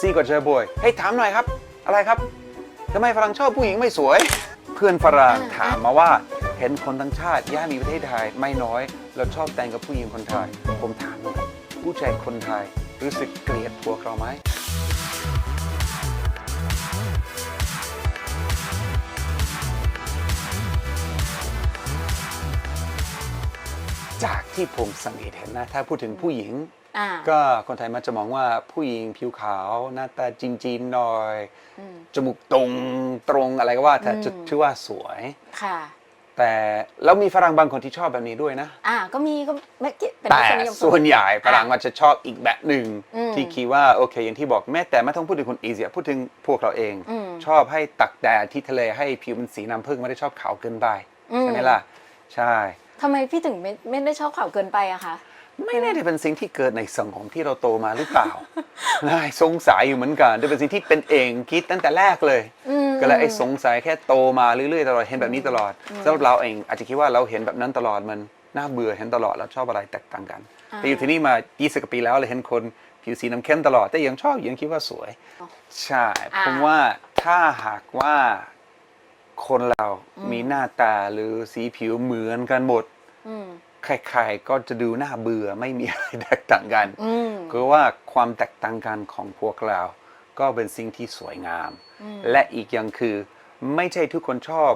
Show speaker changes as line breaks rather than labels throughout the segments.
ซี่ก็เจอบ่อยเฮ้ยถามหน่อยครับ อะไรครับทำไมฝรั่งชอบผู้หญิงไม่สวย เพื่อนฝรั่งถามมาว่า เห็นคนทั้งชาติย่ามีประเทศไทยไม่น้อยแล้วชอบแต่งกับผู้หญิงคนไทย ผมถามหน่อยผู้ชายคนไทยรู้สึกเกลียดพวกเราไหมจากที่ผมสังเกตเห็นนะ ถ้าพูดถึงผู้หญิง
อ่า
ก็คนไทยมักจะมองว่าผู้หญิงผิวขาวหน้าตาจีนๆหน่อย
อืม
จมูกตรงตรงอะไรก็ว่าแต่
อืม
จะชื่อว่าสวย
ค่ะ
แต่แล้วมีฝรั่งบางคนที่ชอบแบบนี้ด้วยนะ
อ่า ก็มีก็ไม่เกี่เป็น
แต่
รสนิยม
ส่วนใหญ่ฝรั่งมันจะชอบอีกแบบหนึ่ง
อืม
ที่คิดว่าโอเคอย่างที่บอกแม้แต่ไม่ต้องพูดถึงคนอีเซียพูดถึงพวกเราเอง
อืม
ชอบให้ตักแดดที่ทะเลให้ผิวมันสีน้ำผึ้งไม่ได้ชอบขาวเกินไป
อืม
ใช่ไหมล่ะ ใช่
ทำไมพี่ถึงไม่ไม่ได้ชอบข่าวเกินไปอะคะ
ไม่ได้เป็นสิ่งที่เกิดในสังคมที่เราโตมาหรือเปล่าน่าสงสัยอยู่เหมือนกันแต่เป็นสิ่งที่เป็นเองคิดตั้งแต่แรกเลย
อืม
ก็เลยไอ้สงสัยแค่โตมาเรื่อยๆตลอดเห็นแบบนี้ตลอดสำหรับเราเองอาจจะคิดว่าเราเห็นแบบนั้นตลอดมันน่าเบื่อเห็นตลอดแล้วชอบอะไรแตกต่างกัน
อ่า
แต่อยู่ที่นี่มา 20 กว่าปีแล้วเลยเห็นคนผิวสีน้ำเข้มตลอด แต่ยังชอบยังคิดว่าสวย ใช่
อ่า
ผมว่าถ้าหากว่าคนเรามีหน้าตาหรือสีผิวเหมือนกันหมด
อืม
ใครๆก็จะดูน่าเบื่อไม่มีอะไรแตกต่างกัน
อืม
คือว่าความแตกต่างกันของพวกเรา ก็เป็นสิ่งที่สวยงาม และอีกอย่างคือ ไม่ใช่ทุกคนชอบ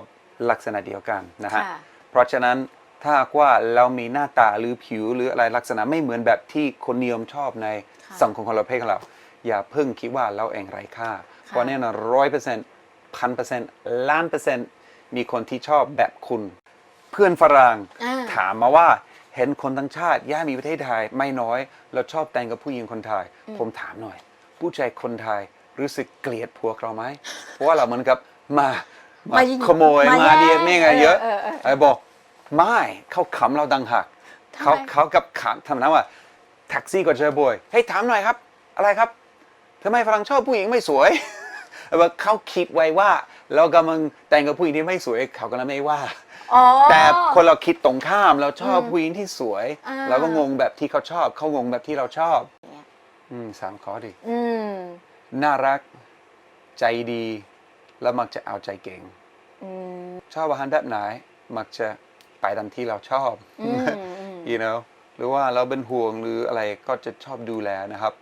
ลักษณะเดียวกันนะฮะ
ค่ะ
เพราะฉะนั้นถ้าหากว่าเรามีหน้าตาหรือผิวหรืออะไรลักษณะไม่เหมือนแบบที่คนนิยมชอบใน
ค่ะ
สังคมของเราเพศของเรา อย่าเพิ่งคิดว่าเราเองไร้ค่า เพราะแน่นอนร้อยเปอร์เซ็นต์พันเปอร์เซ็นต์ล้านเปอร์เซ็นต์มีคนที่ชอบแบบคุณ เพื่อนฝรั่ง
อ่า
ถามมาว่าเห็นคนทั้งชาติย่ามีประเทศไทยไม่น้อยแล้วชอบแต่งกับผู้หญิงคนไทย ผมถามหน่อย ผู้ชายคนไทยรู้สึกเกลียดพวกเราไหมเพราะว่าเราเหมือนกับมามา
มายิง
ขโมย
มา
มา
แย่ง
เรียกนี่ไงเยอะ
เออเออเออ
ไอ้บอกไม่เขาขำเราดังหัก
ทำไม
เขาเขากับขำทำนะว่าแท็กซี่ก็เจอบ่อยเฮ้ยถามหน่อยครับ อะไรครับทำไมฝรั่งชอบผู้หญิงไม่สวยว่าเขาคิดไว้ว่า เรากำลังแต่งกับผู้หญิงที่ไม่สวยเขากำลังไม่ว่า
อ๋อ
แต่คนเราคิดตรงข้ามเราชอบ
อืม
ผู้หญิงที่สวย
อ่า
เราก็งงแบบที่เขาชอบ เขางงแบบที่เราชอบ
เนี่ย
อืมสามข้อดิ
อืม
น่ารัก ใจดี แล้วมักจะเอาใจเก่ง
อืม
ชอบอาหารแบบไหนมักจะไปตามที่เราชอบ
อืมอืม
you know หรือว่าเราเป็นห่วงหรืออะไรก็จะชอบดูแลนะครับ